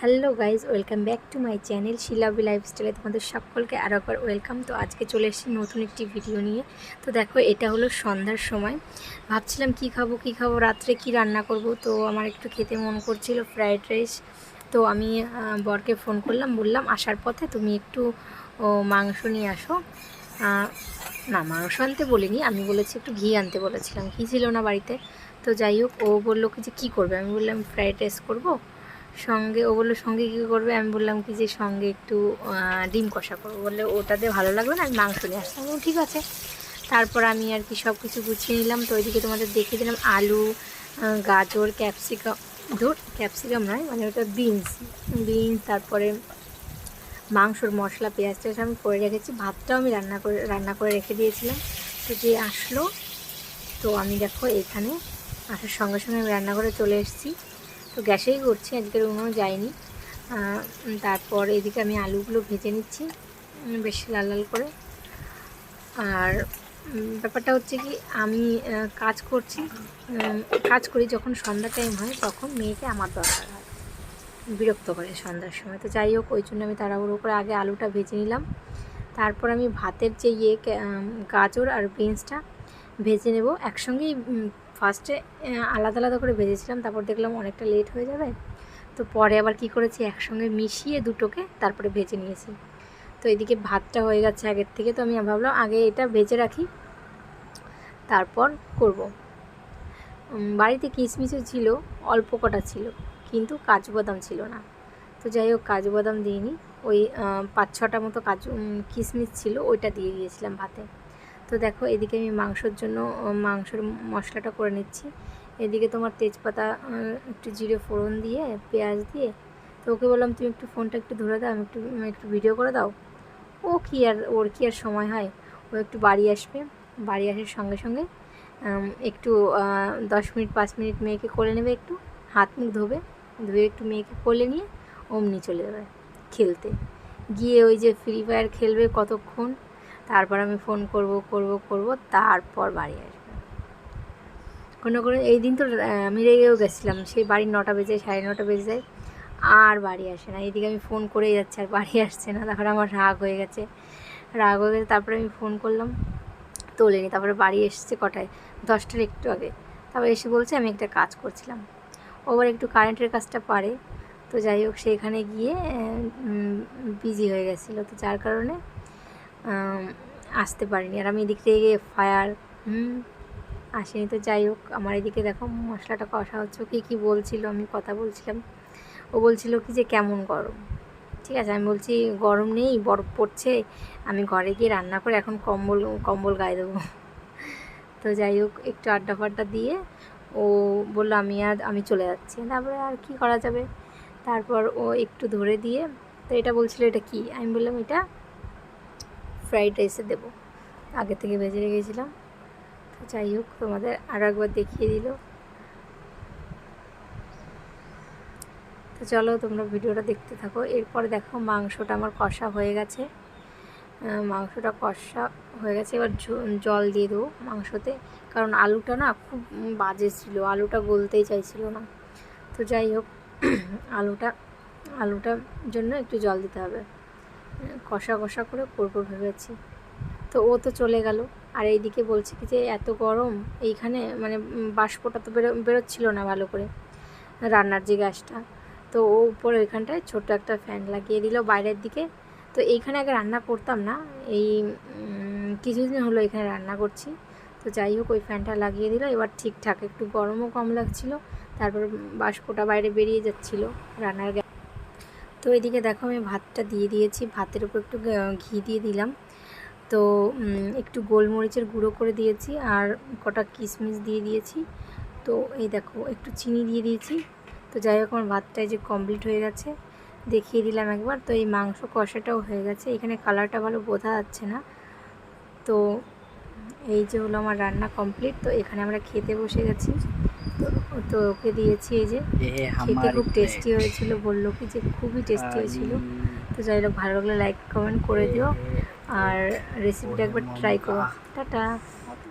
Hello guys welcome back to my channel Shilabi লাইফস্টাইলে তোমাদের সকলকে আরও একবার ওয়েলকাম। তো আজকে চলে এসেছি নতুন একটি ভিডিও নিয়ে। তো দেখো, এটা হলো সন্ধ্যার সময়। ভাবছিলাম কি খাব কি খাব, রাত্রে কি রান্না করব? তো আমার একটু খেতে মন করছিল ফ্রায়েড রাইস। তো আমি বরকে ফোন করলাম, বললাম, আসার পথে তুমি একটু মাংস নিয়ে আসো। না, মাংস আনতে বলিনি, আমি বলেছি একটু ঘি আনতে বলেছিলাম। ঘি ছিল না বাড়িতে। তো যাই হোক, ও বলল কি যে কী করবে? আমি বললাম ফ্রায়েড রাইস করব? সঙ্গে, ও বলল, সঙ্গে কী করবে? আমি বললাম কি যে, সঙ্গে একটু ডিম কষা করব। বললে, ওটাতে ভালো লাগবে না, আমি মাংস নিয়ে আসলাম ঠিক আছে। তারপর আমি আর কি সব কিছু গুছিয়ে নিলাম। তো ওইদিকে তোমাদের দেখিয়ে দিলাম আলু গাজর, ক্যাপসিকাম, ধর, ক্যাপসিকাম নয় মানে ওটা বিনস বিনস, তারপরে মাংসর মশলা, পেঁয়াজ টেয়াজ আমি করে রেখেছি। ভাতটাও আমি রান্না করে রান্না করে রেখে দিয়েছিলাম। তো যে আসলো, তো আমি দেখো এখানে আসার সঙ্গে সঙ্গে আমি রান্না করে চলে এসেছি। তো গ্যাসেই করছি আজকের উনুনও যায়নি। তারপর এদিকে আমি আলুগুলো ভেজে নিচ্ছি বেশ লাল লাল করে। আর ব্যাপারটা হচ্ছে কি, আমি কাজ করছি কাজ করি যখন সন্ধ্যা টাইম হয়, তখন মেয়েকে আমার দরকার হয়। বিরক্ত করে সন্ধ্যার সময়। তো যাই হোক, ওই জন্য আমি তাড়াহুড়ো করে আগে আলুটা ভেজে নিলাম। তারপর আমি ভাতের যে ইয়ে গাজর আর বিনসটা ভেজে নেব। একসঙ্গেই ফার্স্টে আলাদা আলাদা করে ভেজেছিলাম, তারপর দেখলাম অনেকটা লেট হয়ে যাবে। তো পরে আবার কি করেছি, একসঙ্গে মিশিয়ে দুটোকে তারপরে ভেজে নিয়েছি। তো এদিকে ভাতটা হয়ে গেছে আগের থেকে, তো আমি ভাবলাম আগে এটা ভেজে রাখি, তারপর করব। বাড়িতে কিশমিশও ছিল, অল্প কটা ছিল, কিন্তু কাজু বাদাম ছিল না। তো যাই হোক, কাজু বাদাম দিইনি, ওই পাঁচ ছটা মতো কাজু কিশমিশ ছিল, ওইটা দিয়ে দিয়েছিলাম ভাতে। তো দেখো, এদিকে আমি মাংসর জন্য মাংসের মশলাটা করে নিচ্ছি। এদিকে তোমার তেজপাতা একটু জিরে ফোড়ন দিয়ে, পেঁয়াজ দিয়ে। তো ওকে বললাম, তুমি একটু ফোনটা একটু ধরে দাও, আমি একটু একটু ভিডিও করে দাও। ও কি আর, ওর কি আর সময় হয়? ও একটু বাড়ি আসবে। বাড়ি আসার সঙ্গে সঙ্গে একটু দশ মিনিট, পাঁচ মিনিট মেয়েকে কোলে নেবে একটু, হাত মুখ ধোবে, ধুয়ে একটু মেয়েকে কোলে নিয়ে অমনি চলে যাবে খেলতে। গিয়ে ওই যে ফ্রি ফায়ার খেলবে কতক্ষণ? তারপর আমি ফোন করব করব করব, তারপর বাড়ি আসবে। কোনো কোনো এই দিন তো আমি রেগেও গেছিলাম। সেই বাড়ি নটা বেজে, সাড়ে নটা বেজে যায়, আর বাড়ি আসে না। এইদিকে আমি ফোন করেই যাচ্ছি, আর বাড়ি আসছে না। তারপরে আমার রাগ হয়ে গেছে। রাগ হয়ে গেছে, তারপরে আমি ফোন করলাম, তোলেনি। তারপরে বাড়ি এসেছে কটায়? দশটার একটু আগে। তারপরে এসে বলছে, আমি একটা কাজ করছিলাম। ও আবার একটু কারেন্টের কাজটা পারে। তো যাই হোক, সেখানে গিয়ে বিজি হয়ে গেছিল। তো যার কারণে আসতে পারিনি। আর আমি এদিক থেকে ফায়ার হুম, আসেনি। তো যাই হোক, আমার এদিকে দেখো, মশলাটা কষা হচ্ছে। কী কী বলছিল? আমি কথা বলছিলাম। ও বলছিল কি যে, কেমন গরম? ঠিক আছে? আমি বলছি, গরম নেই, বরফ পড়ছে। আমি ঘরে গিয়ে রান্না করে এখন কম্বল কম্বল গায়ে দেবো। তো যাই হোক, একটু আড্ডা ফাড্ডা দিয়ে ও বলল, আমি আর, আমি চলে যাচ্ছি। তারপরে আর কি করা যাবে? তারপর ও একটু ধরে দিয়ে, তো এটা বলছিল, এটা কি? আমি বললাম, এটা ফ্রাইড রাইসে দেবো। আগে থেকে ভেজে রেখেছিলাম। তো যাই হোক, তোমাদের আরও একবার দেখিয়ে দিল। তো চলো, তোমরা ভিডিওটা দেখতে থাকো। এরপরে দেখো, মাংসটা আমার কষা হয়ে গেছে। মাংসটা কষা হয়ে গেছে। এবার জল দিয়ে দেবো মাংসতে। কারণ আলুটা না খুব বাজে ছিল। আলুটা গলতেই চাইছিল না। তো যাই হোক, আলুটা, আলুটার জন্য একটু জল দিতে হবে। কষা কষা করে করব ভেবেছি। তো ও তো চলে গেল। আর এইদিকে বলছে কি যে, এত গরম, এইখানে মানে বাষ্পটা তো বেরো, বেরোচ্ছিল না ভালো করে রান্নার যে গ্যাসটা। তো ও উপরে ওইখানটায় ছোট্ট একটা ফ্যান লাগিয়ে দিল বাইরের দিকে। তো এইখানে আগে রান্না করতাম না, এই কিছুদিন হলো এখানে রান্না করছি। তো যাই হোক, ওই ফ্যানটা লাগিয়ে দিল। এবার ঠিকঠাক একটু গরমও কম লাগছিল, তারপর বাষ্পটা বাইরে বেরিয়ে যাচ্ছিল রান্নার তো এদিকে দেখো আমি ভাতটা দিয়ে দিয়েছি। ভাতের উপর একটু ঘি দিয়ে দিলাম। তো একটু গোলমরিচের গুঁড়ো করে দিয়েছি আর কটা কিশমিশ দিয়ে দিয়েছি। তো এই দেখো, একটু চিনি দিয়ে দিয়েছি। তো যাই হোক, আমার ভাতটা যে কমপ্লিট হয়ে গেছে। দেখিয়ে দিলাম একবার। তো এই মাংস কষাটাও হয়ে গেছে। এখানে কালারটা ভালো বোঝা যাচ্ছে না। তো এই যে হলো আমার রান্না কমপ্লিট তো এখানে আমরা খেতে বসে গেছি। তো ওকে দিয়েছি এই যে। খেতে খুব টেস্টি হয়েছিল বলল কি যে খুবই টেস্টি হয়েছিল। তো যাই হোক ভালো লাগলে লাইক কমেন্ট করে দিও। আর রেসিপিটা একবার ট্রাই করো। টাটা।